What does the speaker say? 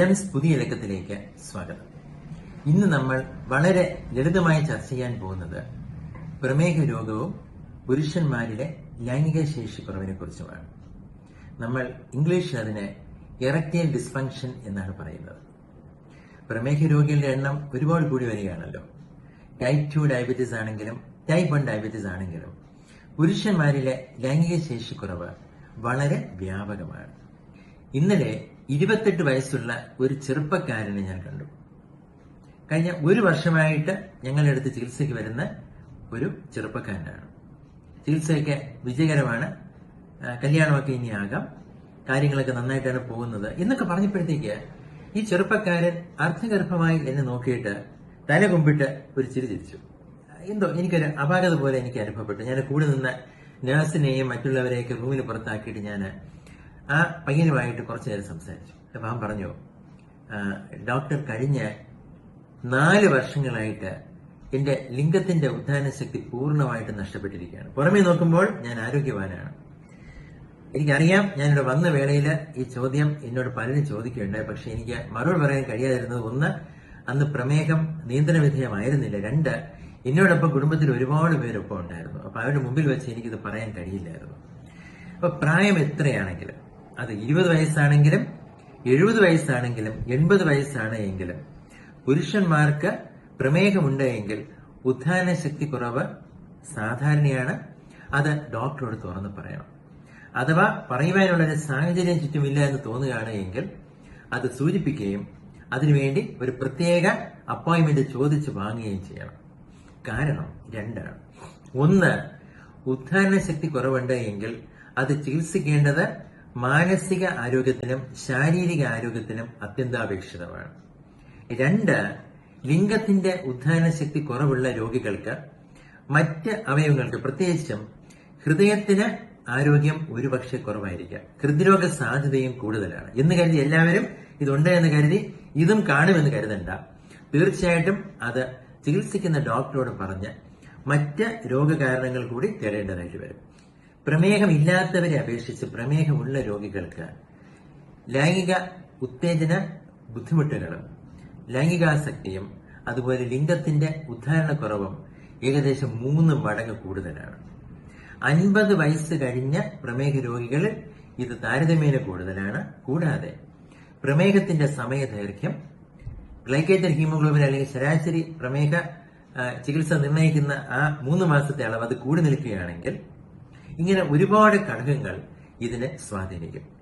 Gems പുതിയ ലക്കത്തിലേക്ക് സ്വാഗതം. ഇന്ന് നമ്മൾ വളരെ ലളിതമായി ചർച്ച ചെയ്യാൻ പോകുന്നത് പ്രമേഹ രോഗവും പുരുഷന്മാരിലെ ലൈംഗിക ശേഷി കുറവിനെ കുറിച്ചുമാണ്. നമ്മൾ ഇംഗ്ലീഷിൽ അതിനെ എറക്റ്റൈൽ ഡിസ്ഫങ്ഷൻ എന്നാണ് പറയുന്നത്. പ്രമേഹ രോഗികളുടെ എണ്ണം ഒരുപാട് കൂടി വരികയാണല്ലോ. ടൈപ്പ് ടു ഡയബറ്റീസ് ആണെങ്കിലും ടൈപ്പ് വൺ ഡയബറ്റീസ് ആണെങ്കിലും പുരുഷന്മാരിലെ ലൈംഗിക ശേഷി കുറവ് വളരെ വ്യാപകമാണ്. ഇന്നലെ ഇരുപത്തെട്ട് വയസ്സുള്ള ഒരു ചെറുപ്പക്കാരനെ ഞാൻ കണ്ടു. കഴിഞ്ഞ ഒരു വർഷമായിട്ട് ഞങ്ങളുടെ അടുത്ത് ചികിത്സയ്ക്ക് വരുന്ന ഒരു ചെറുപ്പക്കാരനാണ്. ചികിത്സയൊക്കെ വിജയകരമാണ്. കല്യാണമൊക്കെ ഇനി ആകാം. കാര്യങ്ങളൊക്കെ നന്നായിട്ടാണ് പോകുന്നത് എന്നൊക്കെ പറഞ്ഞപ്പോഴത്തേക്ക് ഈ ചെറുപ്പക്കാരൻ അർത്ഥഗർഭമായി എന്നെ നോക്കിയിട്ട് തല കുമ്പിട്ട് ഒരു ചിരി ചിരിച്ചു. എന്തോ എനിക്കൊരു അപാകത പോലെ എനിക്ക് അനുഭവപ്പെട്ടു. ഞാൻ കൂടെ നിന്ന നഴ്സിനെയും മറ്റുള്ളവരെയൊക്കെ റൂമിന് പുറത്താക്കിയിട്ട് ഞാൻ ആ പയ്യനുമായിട്ട് കുറച്ചു നേരം സംസാരിച്ചു. അപ്പൊ അവൻ പറഞ്ഞു ഡോക്ടർ കഴിഞ്ഞ നാല് വർഷങ്ങളായിട്ട് എന്റെ ലിംഗത്തിന്റെ ഉദ്ധാന ശക്തി പൂർണമായിട്ട് നഷ്ടപ്പെട്ടിരിക്കുകയാണ്. പുറമേ നോക്കുമ്പോൾ ഞാൻ ആരോഗ്യവാനാണ്. എനിക്കറിയാം ഞാനിവിടെ വന്ന വേളയിൽ ഈ ചോദ്യം എന്നോട് പലരും ചോദിക്കുകയുണ്ടായി പക്ഷെ എനിക്ക് മറുപടി പറയാൻ കഴിയാതിരുന്നത് ഒന്ന് അന്ന് പ്രമേഹം നിയന്ത്രണ വിധേയമായിരുന്നില്ല രണ്ട് എന്നോടൊപ്പം കുടുംബത്തിൽ ഒരുപാട് പേരൊപ്പം ഉണ്ടായിരുന്നു. അപ്പൊ അവരുടെ മുമ്പിൽ വെച്ച് എനിക്കിത് പറയാൻ കഴിയില്ലായിരുന്നു. അപ്പൊ പ്രായം എത്രയാണെങ്കിലും അത് ഇരുപത് വയസ്സാണെങ്കിലും എഴുപത് വയസ്സാണെങ്കിലും എൺപത് വയസ്സാണ് എങ്കിലും. പുരുഷന്മാർക്ക് പ്രമേഹമുണ്ട് എങ്കിൽ ഉത്ഥാന ശക്തി കുറവ് സാധാരണയാണ്. അത് ഡോക്ടറോട് തുറന്ന് പറയണം. അഥവാ പറയുവാനുള്ള ഒരു സാഹചര്യം ചുറ്റുമില്ല എന്ന് തോന്നുകയാണ് എങ്കിൽ അത് സൂചിപ്പിക്കുകയും അതിനുവേണ്ടി ഒരു പ്രത്യേക അപ്പോയിന്റ്മെന്റ് ചോദിച്ചു വാങ്ങുകയും ചെയ്യണം. കാരണം രണ്ടാണ്. ഒന്ന് ഉദ്ധാരണ ശക്തി കുറവുണ്ട് എങ്കിൽ അത് ചികിത്സിക്കേണ്ടത് മാനസിക ആരോഗ്യത്തിനും ശാരീരിക ആരോഗ്യത്തിനും അത്യന്താപേക്ഷിതമാണ്. രണ്ട് ലിംഗത്തിന്റെ ഉദ്ധാരണ ശക്തി കുറവുള്ള രോഗികൾക്ക് മറ്റ് അവയവങ്ങൾക്ക് പ്രത്യേകിച്ചും ഹൃദയത്തിന് ആരോഗ്യം ഒരുപക്ഷെ കുറവായിരിക്കാം. ഹൃദ്രോഗ സാധ്യതയും കൂടുതലാണ്. എന്ന് കരുതി എല്ലാവരും ഇതുണ്ട് എന്ന് കരുതി ഇതും കാണുമെന്ന് കരുതണ്ട. തീർച്ചയായിട്ടും അത് ചികിത്സിക്കുന്ന ഡോക്ടറോട് പറഞ്ഞ് മറ്റ് രോഗകാരണങ്ങൾ കൂടി തേടേണ്ടതായിട്ട് വരും. പ്രമേഹമില്ലാത്തവരെ അപേക്ഷിച്ച് പ്രമേഹമുള്ള രോഗികൾക്ക് ലൈംഗിക ഉത്തേജന ബുദ്ധിമുട്ടുകളും ലൈംഗികാസക്തിയും അതുപോലെ ലിംഗത്തിന്റെ ഉദ്ധാരണക്കുറവും ഏകദേശം മൂന്ന് മടങ്ങ് കൂടുതലാണ്. അൻപത് വയസ്സ് കഴിഞ്ഞ പ്രമേഹ രോഗികളിൽ ഇത് താരതമ്യേന കൂടുതലാണ്. കൂടാതെ പ്രമേഹത്തിന്റെ സമയ ദൈർഘ്യം ഗ്ലൈക്കേറ്റഡ് ഹീമോഗ്ലോബിൻ അല്ലെങ്കിൽ ശരാശരി പ്രമേഹ ചികിത്സ നിർണയിക്കുന്ന ആ മൂന്ന് മാസത്തെ അളവ് അത് കൂടി നിൽക്കുകയാണെങ്കിൽ ഇങ്ങനെ ഒരുപാട് ഘടകങ്ങൾ ഇതിനെ സ്വാധീനിക്കും.